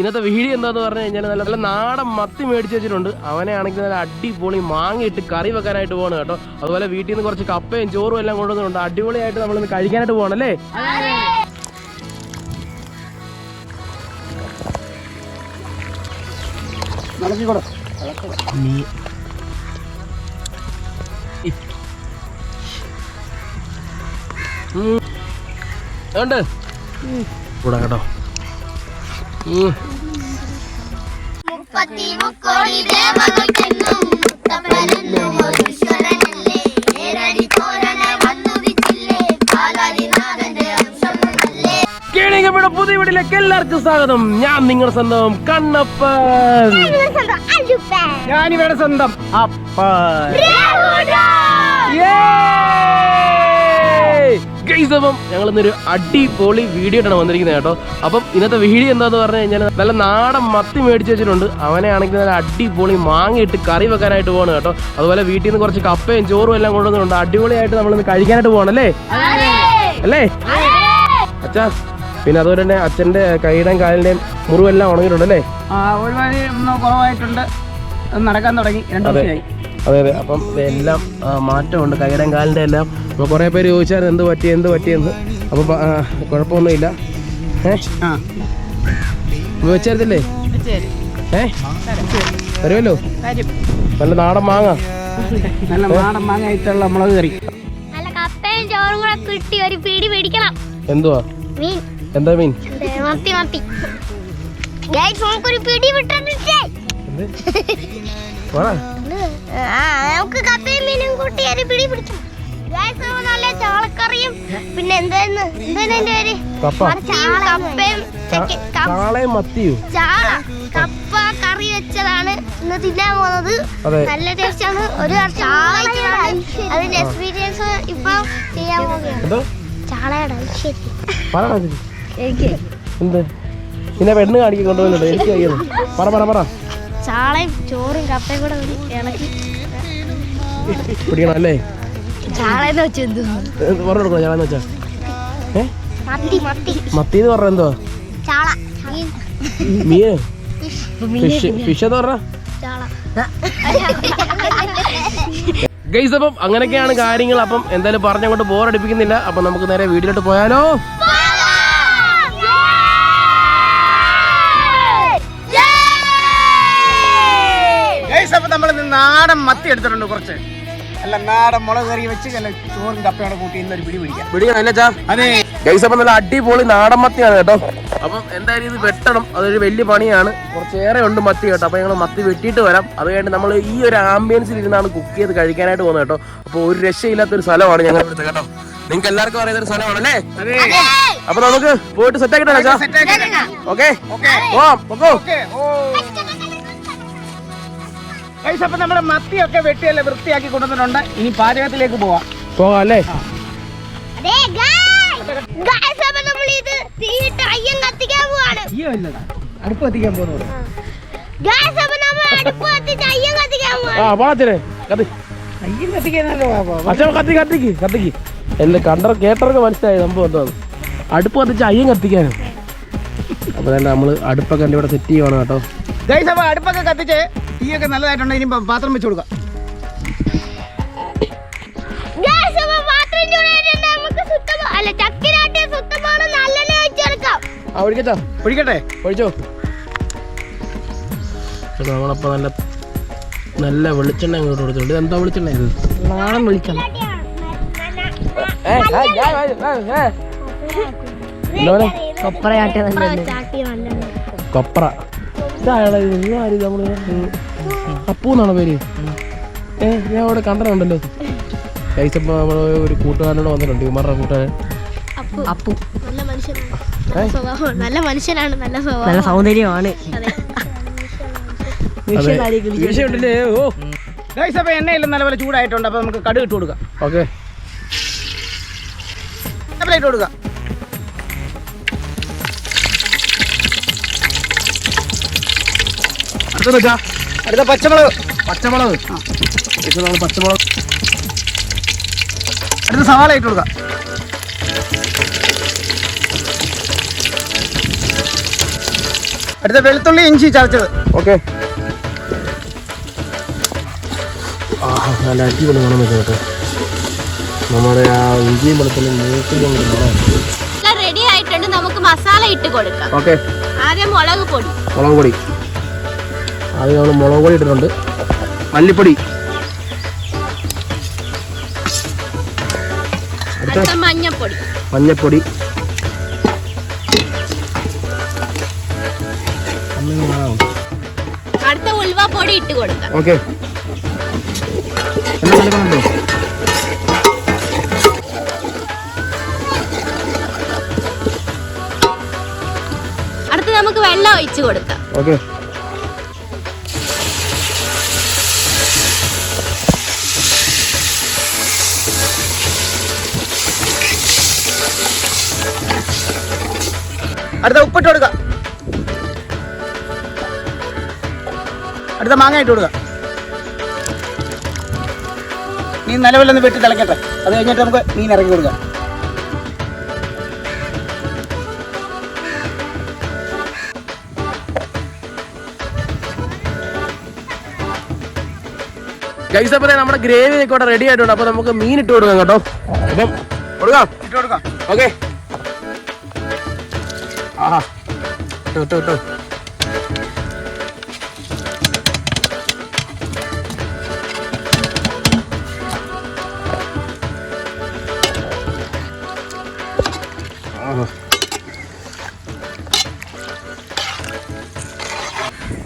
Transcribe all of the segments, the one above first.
ഇന്നത്തെ വീഡിയോ എന്താന്ന് പറഞ്ഞു കഴിഞ്ഞാൽ നല്ല നല്ല നാടൻ മത്തി മേടിച്ച് വെച്ചിട്ടുണ്ട്. അവനെ ആണെങ്കിൽ നല്ല അടിപൊളി മാങ്ങയിട്ട് കറി വെക്കാനായിട്ട് പോകണം കേട്ടോ. അതുപോലെ വീട്ടിൽ നിന്ന് കുറച്ച് കപ്പയും ചോറും എല്ലാം കൊണ്ടുവന്നിട്ടുണ്ട്. അടിപൊളിയായിട്ട് നമ്മളിന്ന് കഴിക്കാനായിട്ട് പോകണം അല്ലേ? ഉണ്ട്? കൂടാ കേട്ടോ. മുപ്പത്തി മുക്കോടി ദേവകൾക്കെന്നും മുത്തപ്പനെന്നും ഒരു ഈശ്വരനല്ലേ നേരടി തോരണ വന്നുദിച്ചില്ലേ പാലാരിനാഥന്റെ അംശമല്ലേ കേണിങ്ങമ്മയുടെ പുതിയ വീട്ടിലേക്ക് എല്ലാവർക്കും സ്വാഗതം. ഞാൻ നിങ്ങളുടെ സ്വന്തം കണ്ണപ്പൻ. ഞാനിവരുടെ സ്വന്തം അപ്പൻ. അപ്പം ഞങ്ങൾ ഇന്നൊരു അടിപൊളി വീഡിയോ ആണ് വന്നിരിക്കുന്നത് കേട്ടോ. അപ്പം ഇന്നത്തെ വീഡിയോ എന്താന്ന് പറഞ്ഞു കഴിഞ്ഞാൽ നല്ല നാടൻ മത്തി മേടിച്ച് വെച്ചിട്ടുണ്ട്. അവനെ ആണെങ്കിൽ നല്ല അടിപൊളി മാങ്ങയിട്ട് കറി വെക്കാനായിട്ട് പോകണം കേട്ടോ. അതുപോലെ വീട്ടിൽ നിന്ന് കുറച്ച് കപ്പയും ചോറും എല്ലാം കൊണ്ടുവന്നിട്ടുണ്ട്. അടിപൊളിയായിട്ട് നമ്മളിന്ന് കഴിക്കാനായിട്ട് പോകണം അല്ലേ? അല്ലേ? അച്ഛാ പിന്നെ അതുപോലെ തന്നെ അച്ഛന്റെ കൈയുടെയും കാലിന്റെയും മുറിവെല്ലാം ഉണങ്ങിയിട്ടുണ്ട് അല്ലേ? നടക്കാൻ തുടങ്ങി. രണ്ടു ദിവസമായി അതെ അതെ. അപ്പം എല്ലാം മാറ്റമുണ്ട്. കൈയുടെയും കാലിന്റെ എല്ലാം. അപ്പോൾ കുറേ പേര് ചോദിച്ചായിരുന്നു എന്ത് പറ്റി എന്ത് പറ്റിയെന്ന് അപ്പോൾ കുഴപ്പമൊന്നുമില്ല. ഏ? ആ. വെച്ചേരത്തില്ലേ? ഏ? വരുമല്ലോ? നല്ല നാടൻ മാങ്ങ. നല്ല നാടൻ മാങ്ങായിട്ടുള്ള മുളക് കറി. നല്ല കപ്പയും ചോറും കൂടെ കിട്ടി. ഒരു പിടി പിടിക്കണം എന്തുവാ? മീൻ. എന്താ മീൻ? മത്തി മത്തി. ഗൈസ് നമുക്കൊരു പിടി വിട്ടാ നമുക്ക് കപ്പയും മീനും കൂട്ടി ഒരു പിടി പിടിക്കും. നല്ല ചാളക്കറിയും പിന്നെ എന്തായിരുന്നു എന്തായിരുന്നു പേര്? കപ്പയും ക- കാളയും ചാള. കപ്പ കറി വെച്ചതാണ് ഇന്ന് തിന്നാൻ പോകുന്നത്. നല്ല ടേസ്റ്റ് ആണ് ഒരു അതിന്റെ എക്സ്പീരിയൻസ് ഇപ്പൊ ചെയ്യാൻ പോകുകയാണ്. എന്തോ? ചാളയുടെ ഐശ്വര്യം എന്ത്? പിന്നെ പെണ്ണ് കാണിക്കാൻ കൊണ്ടുപോകുന്നുണ്ട്? എനിക്ക് പറ പറ പറ. ചാളയും ചോറും കപ്പയും കൂടെ കൂടി ഇളക്കി പിടിക്കണം അല്ലേ ചാളയെന്ന് വെച്ച് എന്ത് പറഞ്ഞു കൊടുക്കണം ഞാനെന്ന് വെച്ചാ? ഏ? മത്തി മത്തി. മത്തി എന്ന് പറഞ്ഞ എന്തോ ചാള. മീൻ? ഫിഷ് ഫിഷ് എന്ന് പറഞ്ഞ? ചാള. ഗൈസ് അപ്പം അങ്ങനെയൊക്കെയാണ് കാര്യങ്ങൾ. അപ്പം എന്തായാലും പറഞ്ഞങ്ങോട്ട് ബോറടിപ്പിക്കുന്നില്ല അപ്പം നമുക്ക് നേരെ വീട്ടിലോട്ട് പോയാലോ? നാടൻ മത്തി എടുത്തിട്ടുണ്ട് കുറച്ച്. അല്ല നാടൻ മുളക് കറി വെച്ച് നല്ല ചോറും കപ്പയോടെ കൂട്ടി ഇന്നൊരു പിടി പിടിക്കാം പിടിക്കണം അല്ലേ ചാ അതെ. ഗൈസ് അപ്പം നല്ല അടിപൊളി നാടൻ മത്തിയാണ് കേട്ടോ. അപ്പം എന്തായാലും ഇത് വെട്ടണം. അതൊരു വലിയ പണിയാണ്. കുറച്ചേറെ ഉണ്ട് മത്തി കേട്ടോ. അപ്പം ഞങ്ങൾ മത്തി വെട്ടിയിട്ട് വരാം. അത് കഴിഞ്ഞ് നമ്മൾ ഈ ഒരു ആംബിയൻസിൽ ഇരുന്നാണ് കുക്ക് ചെയ്ത് കഴിക്കാനായിട്ട് പോകുന്നത് കേട്ടോ. അപ്പോൾ ഒരു രക്ഷയില്ലാത്ത ഒരു സ്ഥലമാണ് ഞങ്ങൾ ഇവിടുത്തെ കേട്ടോ. നിങ്ങൾക്ക് എല്ലാവർക്കും അറിയുന്ന ഒരു സ്ഥലമാണല്ലേ? അതെ. അപ്പൊ നമുക്ക് പോയിട്ട് സെറ്റ് ആക്കിട്ടാ ഓക്കെ ഓ. ഗൈസ് അപ്പൊ നമ്മുടെ മത്തിയൊക്കെ വെട്ടിയല്ല വൃത്തിയാക്കി കൊണ്ടുവന്നിട്ടുണ്ട്. ഇനി പാചകത്തിലേക്ക് പോവാം. പോകാം അല്ലേ? അടുപ്പ് കത്തിക്കാൻ പോകുന്നത് കണ്ടർ കേട്ടവർക്ക് മനസ്സിലായി സംഭവം എന്തോ അടുപ്പ് കത്തിച്ച് അയ്യം കത്തിക്കാനും. അപ്പൊ തന്നെ നമ്മൾ അടുപ്പൊക്കെ എന്റെ ഇവിടെ സെറ്റ് ചെയ്യുവാണ് കേട്ടോ. അടുപ്പൊക്കെ കത്തിച്ച് തീയൊക്കെ നല്ലതായിട്ടുണ്ട് ഇനി പാത്രം വെച്ച് കൊടുക്കാം. ഒഴിക്കച്ചാ ഒഴിക്കട്ടെ. ഒഴിച്ചോ. ചേട്ടാ നല്ല നല്ല വെളിച്ചെണ്ണ അങ്ങോട്ട് കൊടുത്തിട്ടുണ്ട്. എന്താ വെളിച്ചെണ്ണ ഇത്? നാടൻ വെളിച്ചെണ്ണ? കൊപ്ര ഇത്? ഇത് ആര് ഇത് നമ്മൾ അപ്പു എന്നാണോ പേര്? ഏ ഞാൻ അവിടെ കണ്ടനുണ്ടല്ലോ കഴിച്ചപ്പോ നമ്മൾ ഒരു കൂട്ടുകാരനോട് വന്നിട്ടുണ്ട്. ഇമാരുടെ കൂട്ടുകാരൻ. അപ്പു. നല്ല മനുഷ്യനാണ് നല്ല സ്വഭാവം. നല്ല മനുഷ്യനാണ്. നല്ല നല്ല സ്വഭാവം സൗന്ദര്യമാണ് ഗൈസ് അപ്പൊ എണ്ണയെല്ലാം നല്ലപോലെ ചൂടായിട്ടുണ്ട്. അപ്പൊ നമുക്ക് കടുക് ഇട്ട് കൊടുക്കാം. ഓക്കെ. കടല ഇട്ട് കൊടുക്കാം. അടുത്ത വെച്ചാ? അടുത്ത പച്ചമുളക്. പച്ചമുളക്. ഇത് നമ്മൾ പച്ചമുളക്. അടുത്ത സവാള ഇട്ട് കൊടുക്കാം. അടുത്ത വെളുത്തുള്ളി ഇഞ്ചി ചതച്ചത്. ഓക്കെ. നല്ല അടിപൊളി മണം വെച്ചു കേട്ടോ. നമ്മുടെ ആ ഇഞ്ചിയും വെളുത്തുള്ളി എല്ലാം റെഡി ആയിട്ടുണ്ട്. നമുക്ക് മസാല ഇട്ട് കൊടുക്കാം. ഓക്കെ. ആദ്യം മുളക് പൊടി. മുളക് പൊടി. ആദ്യം നമ്മൾ മുളക് പൊടി ഇട്ടിട്ടുണ്ട്. മല്ലിപ്പൊടി. മഞ്ഞപ്പൊടി. മഞ്ഞപ്പൊടി. അടുത്ത ഉൽവ പൊടി ഇട്ട് കൊടുക്കാം. ഓക്കെ. അടുത്ത് നമുക്ക് വെള്ളം ഒഴിച്ചു കൊടുക്കാം. ഓക്കെ. അടുത്ത ഉപ്പിട്ട് കൊടുക്ക. അടുത്ത മാങ്ങ ഇട്ട് കൊടുക്ക. മീൻ നിലവിലൊന്ന് വെട്ടി തിളക്കട്ടെ. അത് കഴിഞ്ഞിട്ട് നമുക്ക് മീൻ ഇറക്കി കൊടുക്കാം. ഗൈസ് നമ്മുടെ ഗ്രേവി ഒക്കെ റെഡി ആയിട്ടുണ്ട്. അപ്പൊ നമുക്ക് മീൻ ഇട്ട് കൊടുക്കാം കേട്ടോ. അപ്പം കൊടുക്കാം. ഇട്ട് കൊടുക്കാം. ഓക്കെ ഇട്ടോ ഇട്ടോ ഇട്ടോ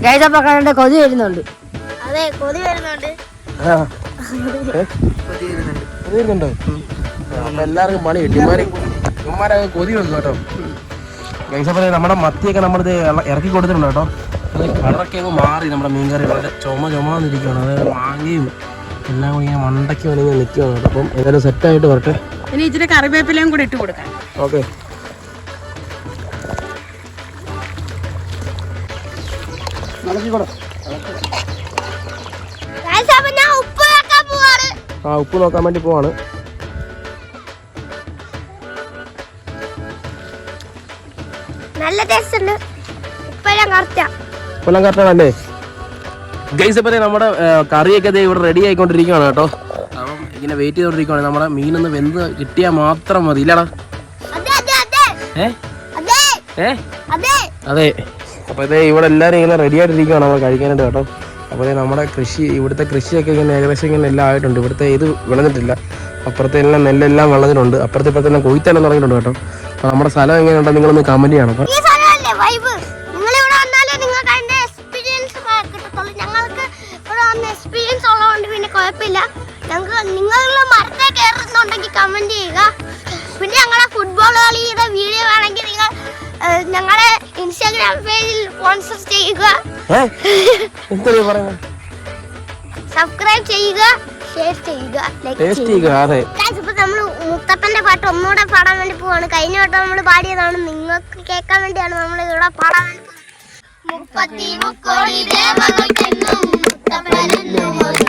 ഗൈതപ്പ കണ്ട കൊതി വരുന്നുണ്ട്. അതെ കൊതി വരുന്നുണ്ട്. കൊതി വരുന്നുണ്ട്. എല്ലാവർക്കും പണി കിട്ടി. ഇമാര് കൊതി വെക്കും കേട്ടോ. ഗൈസപ്പനെ നമ്മുടെ മത്തിയൊക്കെ നമ്മളിത് ഇറക്കി കൊടുത്തിട്ടുണ്ട് കേട്ടോ. അത് കളറൊക്കെ അങ്ങ് മാറി നമ്മുടെ മീൻകറി വളരെ ചുമ ചുമന്നിരിക്കുകയാണ്. അതായത് മാങ്ങയും എല്ലാം കൂടി ഇങ്ങനെ മണ്ടയ്ക്ക് വേണമെങ്കിൽ നിൽക്കുകയാണ് കേട്ടോ. അപ്പം ഏതായാലും സെറ്റായിട്ട് വരട്ടെ. ഇനി ഇച്ചിരി കറിവേപ്പിലയും കൂടി ഇട്ട് കൊടുക്കാം. ഓക്കെ ആ ഉപ്പ് നോക്കാൻ വേണ്ടി പോവാണ്. നല്ല ടേസ്റ്റ് ഉണ്ട്. ഉപ്പെല്ലാം കറക്റ്റാ കൊല്ലം കറക്റ്റാണല്ലേ ഗൈസ് ഇപ്പം നമ്മുടെ കറിയൊക്കെ ദേ ഇവിടെ റെഡി ആയിക്കൊണ്ടിരിക്കുകയാണ് കേട്ടോ. അപ്പം ഇങ്ങനെ വെയിറ്റ് ചെയ്തോണ്ടിരിക്കുകയാണ് നമ്മുടെ മീനൊന്ന് വെന്ത് കിട്ടിയാൽ മാത്രം മതി. ഇല്ലടാ. അതെ ഏ? ഏ? അപ്പോൾ ഇത് ഇവിടെ എല്ലാവരും ഇങ്ങനെ റെഡി ആയിട്ടിരിക്കുകയാണ് നമ്മൾ കഴിക്കാനായിട്ട് കേട്ടോ. അപ്പോൾ നമ്മുടെ കൃഷി ഇവിടുത്തെ കൃഷിയൊക്കെ ഇങ്ങനെ ഏകദേശം ഇങ്ങനെ എല്ലാം ആയിട്ടുണ്ട്. ഇവിടുത്തെ ഇത് വിളഞ്ഞിട്ടില്ല. അപ്പുറത്തെ എല്ലാം നെല്ലെല്ലാം വിളഞ്ഞിട്ടുണ്ട്. അപ്പുറത്തെ ഇപ്പുറത്തെ എല്ലാം കൊയ്ത്തെല്ലാം തുടങ്ങിയിട്ടുണ്ട് കേട്ടോ. അപ്പോൾ നമ്മുടെ സ്ഥലം എങ്ങനെയുണ്ടോ? നിങ്ങളൊന്ന് കമന്റ് ചെയ്യണം സ്ഥലമല്ലേ വൈബ് നിങ്ങൾ ഇവിടെ വന്നാലേ നിങ്ങൾക്ക് അതിന്റെ എക്സ്പീരിയൻസ് കിട്ടത്തുള്ളൂ. ഞങ്ങൾക്ക് ഇവിടെ വന്ന എക്സ്പീരിയൻസ് ഉള്ളതുകൊണ്ട് പിന്നെ കുഴപ്പമില്ല. ഞങ്ങൾക്ക് നിങ്ങൾ മരത്തെ കയറുന്നുണ്ടെങ്കിൽ കമന്റ് ചെയ്യുക. പിന്നെ ഞങ്ങളുടെ ഫുട്ബോൾ കളിയുടെ വീഡിയോ വേണമെങ്കിൽ നിങ്ങൾ ഞങ്ങളെ ഞങ്ങളുടെ ഇൻസ്റ്റാഗ്രാം പേജിൽ സ്പോൺസർ ചെയ്യുക. സബ്സ്ക്രൈബ് ചെയ്യുക ഷെയർ ചെയ്യുക ലൈക്ക് ചെയ്യുക Guys, മുത്തപ്പന്റെ പാട്ട് ഒന്നുകൂടെ പാടാൻ വേണ്ടി പോവാണ്. കഴിഞ്ഞ വട്ടം നമ്മൾ പാടിയതാണ്. നിങ്ങൾക്ക് കേൾക്കാൻ വേണ്ടിയാണ് നമ്മൾ ഇവിടെ പാടാൻ വേണ്ടി. മുപ്പത്തി മുക്കോടി ദേവകൾക്കെന്നും മുത്തപ്പനെന്നും ഒരു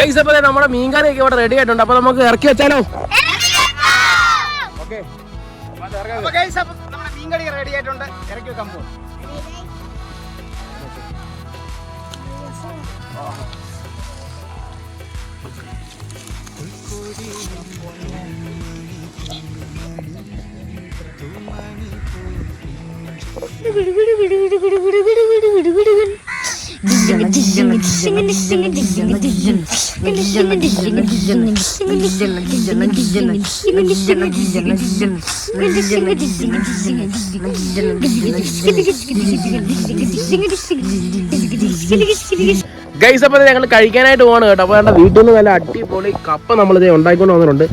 ഗൈസ് അപ്പൊ നമ്മുടെ മീൻകറിയൊക്കെ ഇവിടെ റെഡി ആയിട്ടുണ്ട് അപ്പൊ നമുക്ക് ഇറക്കി വെച്ചാലോ ഓക്കെ അപ്പൊ guys, അപ്പൊ നമ്മുടെ മീൻ കടി റെഡി ആയിട്ടുണ്ട് ഇറക്കി വെക്കാൻ പോകും ഗൈസ് അപ്പോൾ ഞങ്ങൾ കഴിക്കാനായിട്ട് പോവാണ് കേട്ടോ അപ്പോൾ വേണ്ട വീട്ടിൽ നിന്ന് നല്ല അടിപൊളി കപ്പ നമ്മളിത് ഉണ്ടാക്കിക്കൊണ്ട് വന്നിട്ടുണ്ട്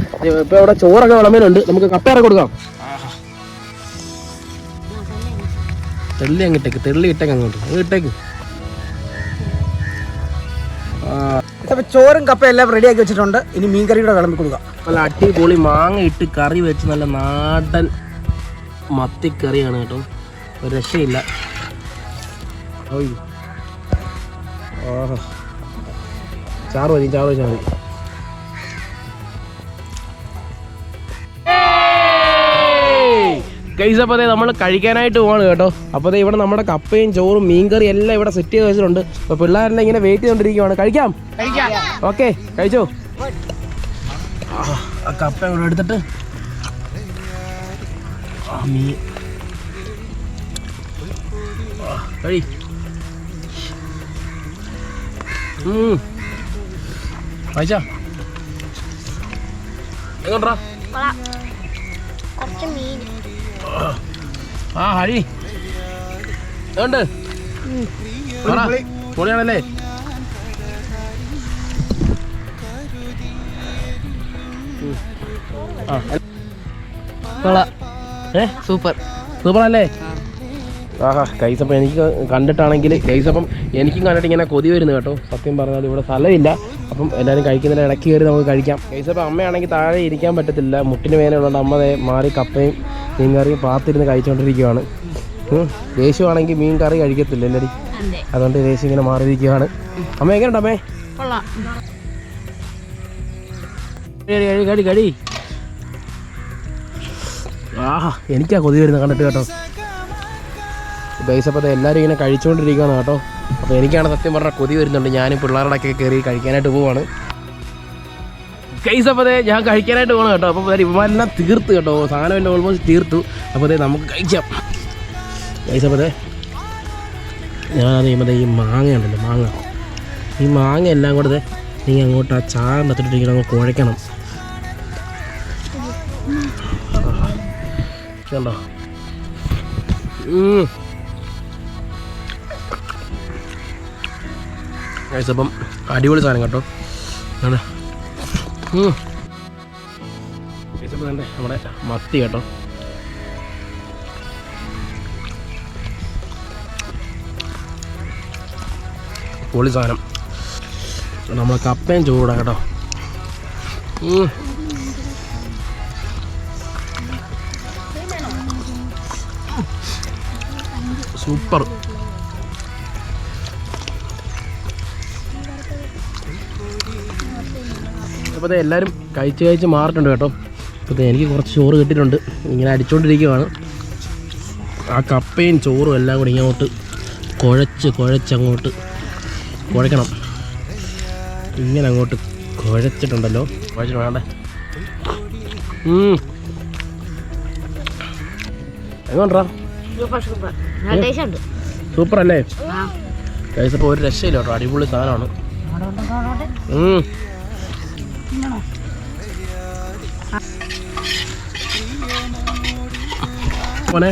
ഇപ്പോൾ ഇവിടെ ചോറൊക്കെ വിളമ്പലുണ്ട് നമുക്ക് കപ്പ ഇറക്കി കൊടുക്കാം തെള്ളി അങ്ങോട്ടേക്ക് തെള്ളി ഇട്ടേക്ക് അങ്ങോട്ട് ഇട്ടേക്ക് ചോറും കപ്പയും എല്ലാം റെഡിയാക്കി വെച്ചിട്ടുണ്ട്. ഇനി മീൻകറിയുടെ വിളമ്പി കൊടുക്കാം. നല്ല അടിപൊളി മാങ്ങ ഇട്ട് കറി വെച്ച് നല്ല നാടൻ മത്തിക്കറിയാണ് കേട്ടോ. ഒരു രക്ഷയില്ല. ഓയ്. ആഹാ ചാറ് മതി ചാറ് വെച്ചാൽ മതി. ഗൈസ് അപ്പോൾ നമ്മൾ കഴിക്കാനായിട്ട് പോവാണ് കേട്ടോ. അപ്പോൾ ദേ ഇവിടെ നമ്മുടെ കപ്പയും ചോറും മീൻകറി എല്ലാം ഇവിടെ സെറ്റ് ചെയ്ത് വെച്ചിട്ടുണ്ട്. അപ്പോൾ പിള്ളേരെല്ലാം ഇങ്ങനെ വെയിറ്റ് ചെയ്തുകൊണ്ടിരിക്കുവാണ് കഴിക്കാം? ഓക്കെ കഴിച്ചോ? ആ, കപ്പ ഇവിടെ എടുത്തിട്ട് മീൻ കഴി. എങ്ങോട്ടാ? കുറച്ച് മീൻ. ആ ഹരി. ഉണ്ട് പൊളിയാണല്ലേ? സൂപ്പർ. സൂപ്പർ അല്ലേ ആഹാ കൈസപ്പം എനിക്ക് കണ്ടിട്ടാണെങ്കിൽ കൈസപ്പം എനിക്കും കണ്ടിട്ട് ഇങ്ങനെ കൊതി വരുന്നു കേട്ടോ. സത്യം പറഞ്ഞാൽ ഇവിടെ സ്ഥലമില്ല. അപ്പം എല്ലാവരും കഴിക്കുന്നതിന് ഇടയ്ക്ക് കയറി നമുക്ക് കഴിക്കാം. കൈസപ്പം അമ്മയാണെങ്കിൽ താഴെ ഇരിക്കാൻ പറ്റത്തില്ല. മുട്ടിന് വേദന ഉള്ളതുകൊണ്ട് അമ്മ മാറി കപ്പയും മീൻ കറി പാത്തിരുന്ന് കഴിച്ചുകൊണ്ടിരിക്കുകയാണ്. യേശു ആണെങ്കിൽ മീൻ കറി കഴിക്കത്തില്ല എല്ലാവരും അതുകൊണ്ട് യേശു ഇങ്ങനെ മാറിയിരിക്കുകയാണ് അമ്മ എങ്ങനെയുണ്ട് അമ്മേ? കഴി കഴി കഴി കഴി ആഹാ എനിക്കാ കൊതി വരുന്നത് കണ്ടിട്ട് കേട്ടോ. ബൈസപ്പത്തെ എല്ലാവരും ഇങ്ങനെ കഴിച്ചുകൊണ്ടിരിക്കുകയാണ് കേട്ടോ. അപ്പോൾ എനിക്കാണ് സത്യം പറഞ്ഞാൽ കൊതി വരുന്നുണ്ട്. ഞാനും പിള്ളേരുടെയൊക്കെ കയറി കഴിക്കാനായിട്ട് പോവാണ്. കൈസ് അപ്പോൾ അതെ ഞാൻ കഴിക്കാനായിട്ട് പോകണം കേട്ടോ. അപ്പോൾ ഇവന്മാരെല്ലാം തീർത്ത് കേട്ടോ. സാധനം എന്റെ ഓൾമോസ്റ്റ് തീർത്തു. അപ്പോൾ അതെ നമുക്ക് കഴിക്കാം. കൈസ് അപ്പോൾ അതെ ഞാൻ ചെയ്യുമ്പോൾ ഈ മാങ്ങ ഉണ്ടല്ലോ മാങ്ങ. ഈ മാങ്ങ എല്ലാം കൂടെ നീ അങ്ങോട്ട് ആ ചാറിന്റെ അത്തിട്ടിരിക്കണം അങ്ങ് കുഴയ്ക്കണം കണ്ടോ? അപ്പം അടിപൊളി സാധനം കേട്ടോ. ആണ് നമ്മുടെ മത്തി കേട്ടോ. പൊളി സാധനം. നമ്മളെ കപ്പയും ചൂടാ കേട്ടോ. സൂപ്പർ. അപ്പോൾ എല്ലാവരും കഴിച്ച് കഴിച്ച് മാറിയിട്ടുണ്ട് കേട്ടോ. അപ്പോൾ എനിക്ക് കുറച്ച് ചോറ് കിട്ടിയിട്ടുണ്ട്. ഇങ്ങനെ അടിച്ചുകൊണ്ടിരിക്കുകയാണ് ആ കപ്പയും ചോറും എല്ലാം കൂടി ഇങ്ങോട്ട് കുഴച്ച് കുഴച്ച് അങ്ങോട്ട് കുഴക്കണം. ഇങ്ങനെ അങ്ങോട്ട് കുഴച്ചിട്ടുണ്ടല്ലോ. കുഴച്ചിട്ട് വേണ്ടേ? എങ്ങോട്ടാ? സൂപ്പർ അല്ലേ ആ. കഴിച്ച അപ്പോൾ ഒരു രക്ഷയില്ല കേട്ടോ. അടിപൊളി സാധനമാണ്. മോനെ.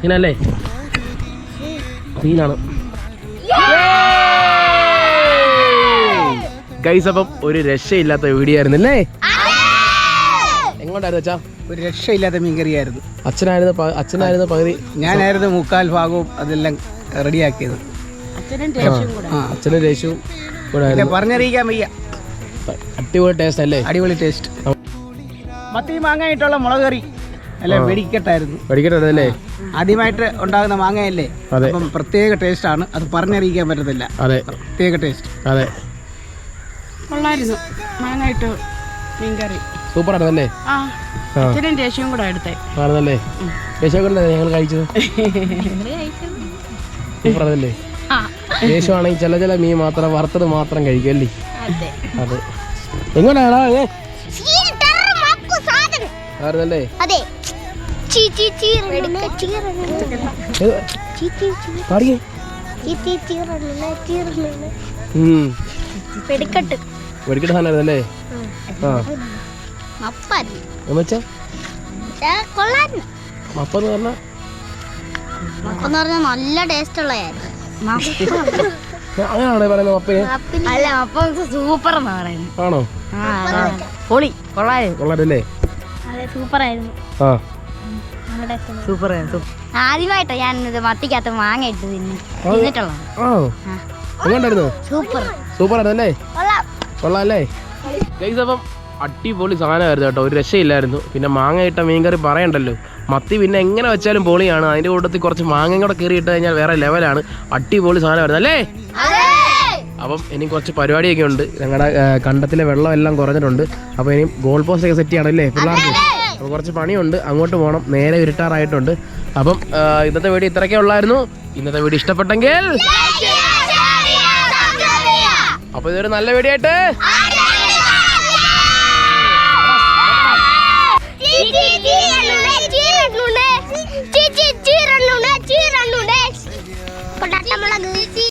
മീനല്ലേ സീനാണ് ഗൈസ് അപ്പം ഒരു രക്ഷയില്ലാത്ത വീഡിയോ ആയിരുന്നല്ലേ എങ്ങോട്ടായിരുന്നു വെച്ചാ ഒരു രക്ഷയില്ലാത്ത മീൻകറിയായിരുന്നു. അച്ഛനായിരുന്നു അച്ഛനായിരുന്നു പകുതി. ഞാനായിരുന്നു മുക്കാൽ ഭാഗവും അതെല്ലാം റെഡിയാക്കിയത്. അച്ഛനും ടേസ്റ്റും കൂടെ. ആ. അച്ഛനും രേശുവും കൂടെ ആയിരുന്നു. പറഞ്ഞറിയിക്കാൻ വയ്യ. അടിപൊളി ടേസ്റ്റ് അല്ലേ? അടിപൊളി ടേസ്റ്റ് മത്തി മാങ്ങായിട്ടുള്ള മുളക് കറി. അല്ല വെടിക്കെട്ടായിരുന്നു. പഠിക്കട്ടെ അല്ലേ ആദ്യമായിട്ട് ഉണ്ടാകുന്ന മാങ്ങയല്ലേ. അപ്പം പ്രത്യേക ടേസ്റ്റ് ആണ്. അത് പറഞ്ഞറിയിക്കാൻ പറ്റത്തില്ല. അതെ. പ്രത്യേക ടേസ്റ്റ് അതെ. കൊള്ളായിരുന്നു. മാങ്ങായിട്ട് മീൻകറി. സൂപ്പർ ആയിരുന്നല്ലേ ആ. ആ. അച്ഛനും കൂടെ എടുത്തേ. ആയിരുന്നല്ലേ രക്ഷകൊണ്ടല്ലേ ഞങ്ങൾ കഴിച്ചത്? സൂപ്പർ ആയിരുന്നല്ലേ ആ. ദേശമാണെങ്കിൽ ചില ചില മീൻ മാത്രം വറുത്തത് മാത്രം കഴിക്കല്ലേ അല്ലേ? അതെ. അതെ. എങ്ങനെയാണോ ആയിരുന്നല്ലേ അതെ. പാടിയേ വെടിക്കെട്ട്. സാധനമായിരുന്നല്ലേ? ആ. എന്നുവെച്ചാ? മപ്പെന്ന് മപ്പെന്ന് പറഞ്ഞാൽ നല്ല ടേസ്റ്റ് ഉള്ളതായിരുന്നു അങ്ങനെയാണോ പറയുന്നത് മപ്പിന് അല്ല മപ്പ സൂപ്പർ എന്നാ പറയുന്നത്. ആണോ? പൊളി കൊള്ളായിരുന്നു. കൊള്ളാരല്ലേ അതെ സൂപ്പർ ആയിരുന്നു. ആ. സൂപ്പർ ആദ്യമായിട്ടോ ഞാൻ ഇത് മത്തിക്കകത്ത് മാങ്ങ ഇട്ട് തിന്നു തിന്നിട്ടുള്ളത്. ആ. സൂപ്പർ. സൂപ്പർ ആയിരുന്നല്ലേ കൊള്ളാം. കൊള്ളാല്ലേ? ഗൈസ് അപ്പം അടിപൊളി സാധനമായിരുന്നു കേട്ടോ. ഒരു രക്ഷയില്ലായിരുന്നു. പിന്നെ മാങ്ങ ഇട്ട മീൻകറി പറയണ്ടല്ലോ. മത്തി പിന്നെ എങ്ങനെ വെച്ചാലും പൊളിയാണ്. അതിന്റെ കൂട്ടത്തിൽ കുറച്ച് മാങ്ങയും കൂടെ കയറി ഇട്ട് കഴിഞ്ഞാൽ വേറെ ലെവലാണ് അടിപൊളി സാധനമായിരുന്നു. അല്ലേ? അപ്പം ഇനി കുറച്ച് പരിപാടിയൊക്കെ ഉണ്ട്. ഞങ്ങളുടെ കണ്ടത്തിലെ വെള്ളം എല്ലാം കുറഞ്ഞിട്ടുണ്ട്. അപ്പോൾ ഇനി ഗോൾ പോസ്റ്റ് ഒക്കെ സെറ്റ് ചെയ്യണമല്ലേ പിള്ളേർക്ക്? അപ്പോൾ കുറച്ച് പണിയുണ്ട്. അങ്ങോട്ട് പോകണം നേരെ ഇരുട്ടാറായിട്ടുണ്ട്. അപ്പം ഇന്നത്തെ വീഡിയോ ഇത്രയൊക്കെ ഉള്ളായിരുന്നു. ഇന്നത്തെ വീഡിയോ ഇഷ്ടപ്പെട്ടെങ്കിൽ അപ്പോൾ ഇതൊരു നല്ല വീഡിയോ ആയിട്ട്